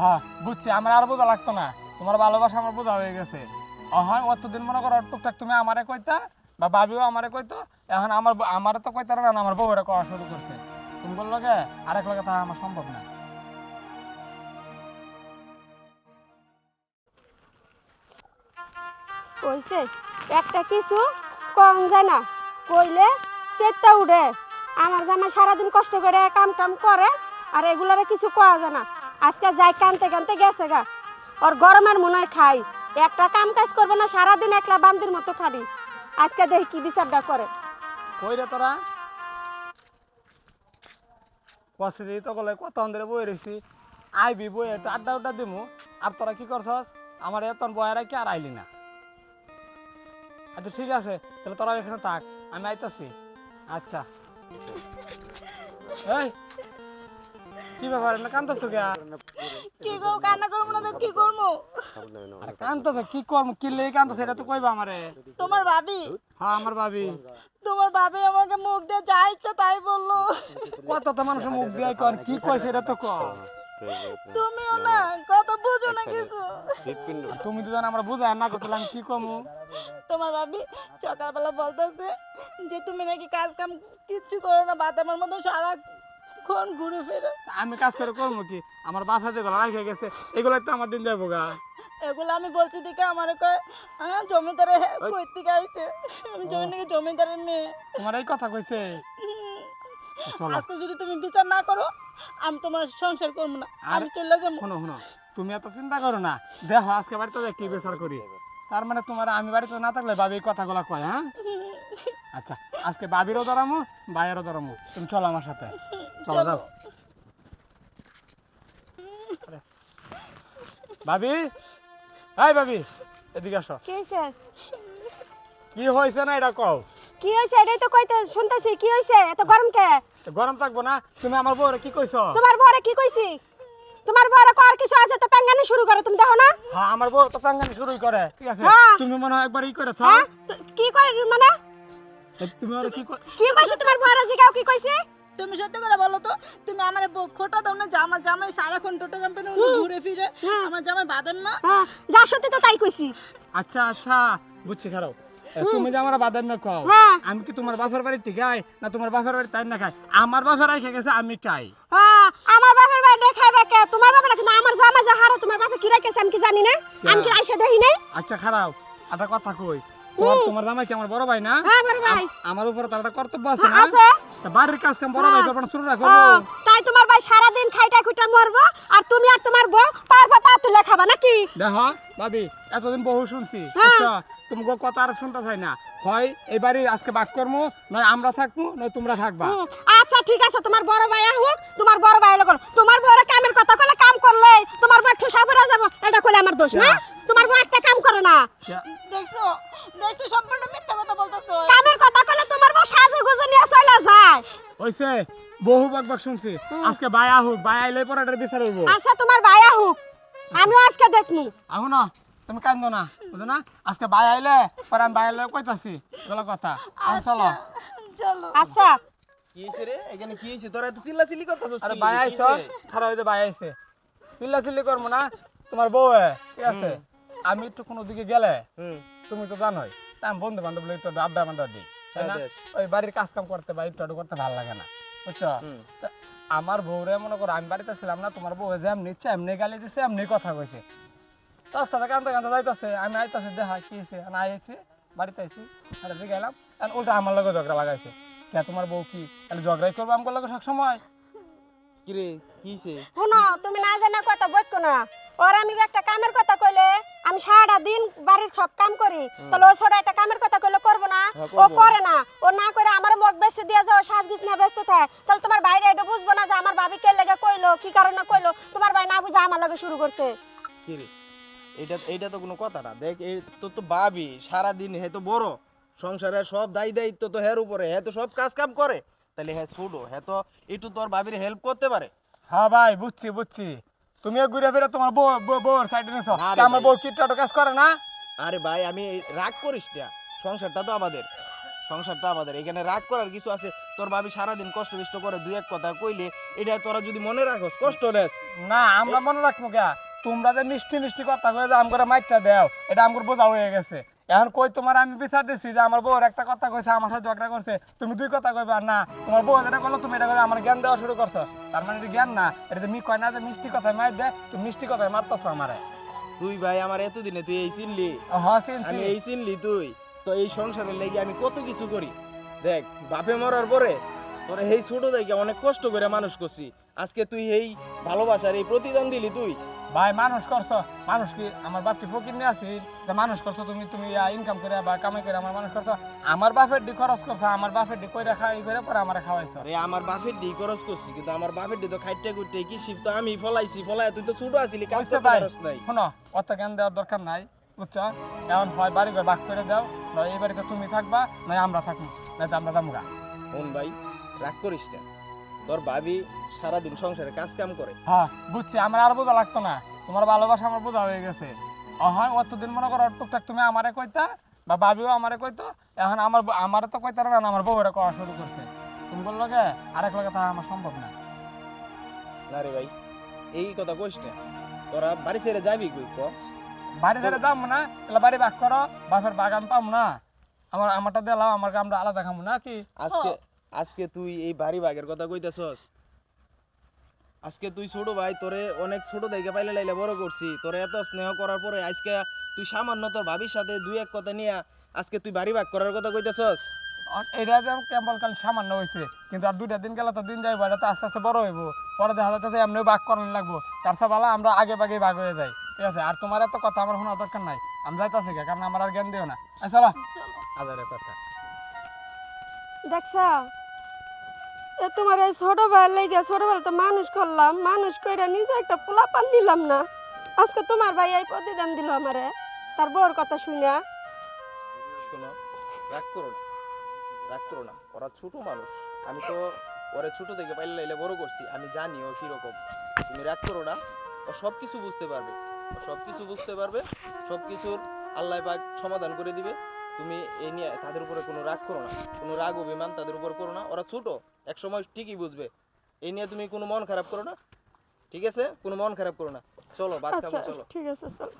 হ্যাঁ বুঝছি, আমার আর বোঝা লাগতো না। তোমার ভালোবাসা আমার বোঝা হয়ে গেছে। অতদিন মনে করো টুকটাক তুমি আমারে কইতা, বা আমারে কইতো, এখন আমার আমারে তো কইতার না, আমার বউরে করা শুরু করছে। তুমি বলল আমার সম্ভব না। কইছে, একটা কিছু কম যায় না। কইলে সেটটা উড়ে আমার জামা সারাদিন কষ্ট করে কাম টাম করে, আর এগুলারে কিছু করা যায় না। আজকে যাই কানতে কানতে গেছে গা। ওর গরমের মনে হয় খাই। একটা কাম কাজ করবে না, সারাদিন একলা বান্দির মতো খাবি। আজকে দেখি কি বিচারটা করে। কই রে তোরা? কষে দিই তো গলে কত ধরে বই রয়েছি আইবি বই একটু আড্ডা উড্ডা দিমু। আর তোরা কি করছস? আমার এত বয় রাখি আর আইলি না। আচ্ছা ঠিক আছে। তাহলে তোরা এখানে থাক। আমি আইতাছি। আচ্ছা। এই! কি ব্যাপার না? কান্দছ কে? কি করব কান্না করব না তো কি করব? আরে কান্দছ কি করব? কি লেগে কান্দছ এটা তো কইবা আমারে। তোমার ভাবি? হ্যাঁ আমার ভাবি। তোমার ভাবি আমাকে মুখ দিয়ে যা ইচ্ছা তাই বলল। কত তো মানুষ মুখ দিয়ে কন কি কইছে এটা তো ক? তুমিও না কত বুঝো না কিছু। তুমি তো জানো আমরা বুঝাই না করতে আমি কি কমু? তোমার ভাবি সকালবেলা বলতেছে যে তুমি নাকি কাজ কাম কিচ্ছু করো না বাদামের মতো সারাক্ষণ ঘুরে ফেরো? আমি কাজ করে করব কি আমার বাসা যেগুলো রাখে গেছে এগুলো তো আমার দিন যাব গা। এগুলো আমি বলছি দিকে আমার কয় হ্যাঁ জমিদারে কই থেকে আইছে আমি জমি নাকি জমিদারের মেয়ে। তোমার এই কথা কইছে? আজকে যদি তুমি বিচার না করো আমি তোমার সংসার করব না আমি চলে যাব। শোনো শোনো তুমি এত চিন্তা করো না। দেখো আজকে বাড়িতে যাই কি বিচার করি। তার মানে তোমার আমি বাড়িতে না থাকলে বাবি এই কথাগুলো কয় হ্যাঁ? আচ্ছা আজকে বাবিরও ধরামো ভাইয়েরও ধরামো। তুমি চলো আমার সাথে। চলো যাও। ভাবি? হাই ভাবি এদিকে আসো। কি হয়েছে কি হয়েছে না এটা কও? কি হয়েছে এটাই তো কইতে শুনতেছি। কি হয়েছে এত গরম কে? গরম থাকব না। তুমি আমার বউরে কি কইছো? তোমার বরে কি কইছি? তোমার বরে কর কিছু আছে তো প্যাঙ্গানি শুরু করে তুমি দেখো না। হ্যাঁ আমার বউ তো প্রাঙ্গানি শুরুই করে ঠিক আছে? হ্যাঁ। তুমি মনে হয় একবার ই করেছ হ্যাঁ? কি করে মানে? তুমি ওরা কি কর- কি কইছে তোমার বরে জিগাও কি কইছে? তুমি সত্যি করে বলো তো তুমি আমার খোটা দাও না জামা জামাই সারাক্ষণ টোটো কোম্পানি ঘুরে ফিরে আমার জামাই বাদাম না। যা সত্যি তো তাই কইছি। আচ্ছা আচ্ছা বুঝছি খারাপ। তুমি যে আমার বাদাম না খাও হ্যাঁ। আমি কি তোমার বাপের বাড়ি টিকাই না তোমার বাপের বাড়ি তাই না খাই? আমার বাপের রেখে গেছে আমি খাই। হ্যাঁ আমার বাপের বাড়ি দেখাইবে কে? তোমার বাপের কিন্তু আমার জামা যা হারা তোমার বাপে কি রেখেছে আমি কি জানি না? আমি কি আইসা দেখি নাই? আচ্ছা খারাপ। একটা কথা কই তোমার তোমার জামাই কি আমার বড় ভাই না? হ্যাঁ বড় ভাই। আমার উপরে তার একটা কর্তব্য আছে না? আছে। তা বাড়ির কাজ কাম বড় ভাই করব শুরু রাখব তাই তোমার ভাই সারাদিন খাইটা খুইটা মরবো আর তুমি আর তোমার বউ পার পা পা তুলে খাবা নাকি? দেখো ভাবি এতদিন বহু শুনছি হ্যাঁ। আচ্ছা তুমি কথা আর শুনতে চাই না। হয় এই বাড়ি আজকে বাক করব নয় আমরা থাকব নয় তোমরা থাকবা। আচ্ছা ঠিক আছে তোমার বড় ভাই হোক তোমার বড় ভাই তোমার বড় কামের কথা কলে কাম করলে তোমার বউ যাব এটা কইলে আমার দোষ না? তোমার বউ একটা কাম করে না। দেখছ? দেখছ সম্পূর্ণ মিথ্যা কথা বলতেছো। কামের কথা কলে তোমার বউ সাজে গুজে নিয়ে চলে যায়। হইছে বহু বাক বাক শুনছি আজকে বায়া আহুক ভাই আইলে পরে এটার বিচার হইব। আচ্ছা তোমার ভাই হোক আমিও আজকে দেখনি আহু না তুমি কান্দো না বুঝো না? আজকে ভাই আইলে পরে আমি ভাই আইলে কইতাছি এগুলো কথা। আমি চলো। চলো। আচ্ছা। কি হইছে রে? এখানে কি হইছে? তোরা এত চিল্লা চিল্লি করতেছস আরে ভাই আইছ? খারাপ হইতে ভাই আইছে। চিল্লা চিল্লি করব না? তোমার বউ এ, ঠিক আছে? আমি একটু কোনো দিকে গেলে তুমি তো জানোই আমি বন্ধু বান্ধব একটু আড্ডা মাড্ডা দিই তাই না? ওই বাড়ির কাজ কাম করতে বা একটু করতে ভালো লাগে না বুঝছ? আমার বউরে মনে করো আমি বাড়িতে ছিলাম না তোমার বউ যে এমনি ইচ্ছে এমনি গালি দিছে এমনি কথা কইছে। রাস্তা থেকে কান্দতে কান্দতে যাইতেছে আমি আইতাছি দেখা কি হয়েছে না আইছি বাড়িতে আইছি আর গেলাম আর উল্টা আমার লগে ঝগড়া লাগাইছে। কে তোমার বউ কি? তাহলে ঝগড়াই করব আমার লগে সব সময় কি রে কি হইছে? শোনো তুমি না জানা কথা বইকো না। ওর আমি একটা কামের কথা কইলে আমি সারাটা দিন বাড়ির সব কাম করি। তাহলে ও ছোট একটা কামের কথা কইলে করব না। হ্যাঁ, ও করে না। ও না করে আমার মুখ বেশি দিয়ে যাও সাজগিস না ব্যস্ত থাকে। তাহলে তোমার বাইরে এটা বুঝব না যে আমার ভাবি কে লেগে কইলো কি কারণে কইলো? তোমার ভাই না বুঝে আমার লগে শুরু করছে। কি রে? এটা এইটা তো কোনো কথা না। দেখ এই তো তো ভাবি সারা দিন হে তো বড়। সংসারে সব দায়ী দায়িত্ব তো হের উপরে। হে তো সব কাজ কাম করে। তাহলে হ্যাঁ ছোট হ্যাঁ তো একটু তোর ভাবির হেল্প করতে পারে। হ্যাঁ ভাই বুঝছি বুঝছি। তুমিও ঘুরে ফিরে তোমার বউ বউ- বউর সাইডে নিছো। আমার। বউ কিটটা কাজ করে না? আরে ভাই আমি রাগ করিস না। সংসারটা তো আমাদের। সংসারটা আমাদের। এখানে রাগ করার কিছু আছে। তোর ভাবি সারাদিন কষ্ট বিষ্ট করে দুই এক কথা কইলে এটা তোরা যদি মনে রাখোস কষ্ট নেস। না আমরা মনে রাখব কে তোমরা যে মিষ্টি মিষ্টি কথা কয়ে যে আমগরে মাইটটা দাও এটা আমগর বোঝা হয়ে গেছে। এখন কই তোমার আমি বিচার দিছি যে আমার বউর একটা কথা কইছে আমার সাথে ঝগড়া করছে। তুমি দুই কথা কইবে আর না তোমার বউ যেটা করল তুমি এটা করে আমার জ্ঞান দেওয়া শুরু করছ। তার মানে এটা জ্ঞান না এটা তুমি কয় না যে মিষ্টি কথায় মার দে তুমি মিষ্টি কথায় মারতেছো আমারে। তুই ভাই আমার এতদিনে তুই এই চিনলি? হ্যাঁ চিনছি। আমি এই চিনলি তুই? তো এই সংসারের লেগে আমি কত কিছু করি? দেখ বাপে মরার পরে তোরে এই ছোট দেখে অনেক কষ্ট করে মানুষ করছি। আজকে তুই এই ভালোবাসার এই প্রতিদান দিলি তুই। ভাই মানুষ করছ মানুষ কি আমার বাপটি ফকির নিয়ে যে মানুষ করছ তুমি তুমি ইনকাম করে বা কামাই করে আমার মানুষ করছ? আমার বাপের ডি খরচ করছ আমার বাপের ডি কইরা খাই করে পরে আমার খাওয়াইছো? আরে আমার বাপের ডি খরচ করছি কিন্তু আমার বাপের ডি তো খাইতে করতে কি শিব তো আমি ফলাইছি ফলাই তুই তো ছোট আছিলি কাজ করতে পারি। পারস নাই। শোনো অত জ্ঞান দেওয়ার দরকার নাই বুঝছ? এমন হয় বাড়ি ঘর ভাগ করে দাও নয় এই বাড়িতে তুমি থাকবা নয় আমরা থাকব নয় আমরা যাব শোন ভাই? রাগ করিস না। তোর ভাবি সারাদিন সংসারে কাজ কাম করে। হ্যাঁ বুঝছি আমার আর বোঝা লাগতো না। তোমার ভালোবাসা আমার বোঝা হয়ে গেছে। ও অতদিন মনে করো টুকটাক তুমি আমারে কইতা বা বাবিও আমারে কইতো এখন আমার আমারে তো কইতার না আমার বউরে করা শুরু করছে। তুমি বলল গে আরেক লগে তা আমার সম্ভব না। না রে ভাই এই কথা কইস না। তোরা বাড়ি ছেড়ে যাবি কই ক? বাড়ি ছেড়ে যাব না তাহলে বাড়ি ভাগ করো বাপের বাগান পাবো না। আমার আমারটা দিলাম আমার আমরা আলাদা খাব না কি? আজকে আজকে তুই এই বাড়ি ভাগের কথা কইতেছস? আজকে তুই ছোট ভাই তোরে অনেক ছোট থেকে পাইলে লাইলে বড় করছি। তোরে এত স্নেহ করার পরে আজকে তুই সামান্য তোর ভাবির সাথে দুই এক কথা নিয়ে আজকে তুই বাড়ি ভাগ করার কথা কইতেছস? এটা যে কেবল কাল সামান্য হয়েছে কিন্তু আর দুইটা দিন গেলে তো দিন যাইব এটা তো আস্তে আস্তে বড় হইব। পরে দেখা যাচ্ছে এমনি ভাগ করানো লাগবো। তার সব বেলা আমরা আগে বাগে ভাগ হয়ে যাই ঠিক আছে? আর তোমার এত কথা আমার শোনা দরকার নাই আমি যাইতেছি কারণ আমার আর জ্ঞান দিও না। চলো। আদারের কথা। দেখছ? তোমার এই ছোটবেলা লেগে ছোটবেলা তো মানুষ করলাম, মানুষ কইরা নিজে একটা পোলা পান নিলাম না। আজকে তোমার ভাই এই প্রতিদান দিল আমারে, তার বউর কথা শুনে শোনো, রাগ করো না, রাগ করো না, ওরা ছোট মানুষ। আমি তো ওরে ছোট থেকে পাইলে লাইলে বড় করছি, আমি জানি ও কীরকম। তুমি রাগ করো না, ও সব কিছু বুঝতে পারবে। সব কিছু বুঝতে পারবে সব কিছুর আল্লাহ পাক সমাধান করে দিবে। তুমি এই নিয়ে তাদের উপরে কোনো রাগ করো না। কোনো রাগ অভিমান তাদের উপর করো না। ওরা ছোটো এক সময় ঠিকই বুঝবে। এই নিয়ে তুমি কোনো মন খারাপ করো না। ঠিক আছে? কোনো মন খারাপ করো না। চলো ভাত আচ্ছা খাব চলো। ঠিক আছে চলো।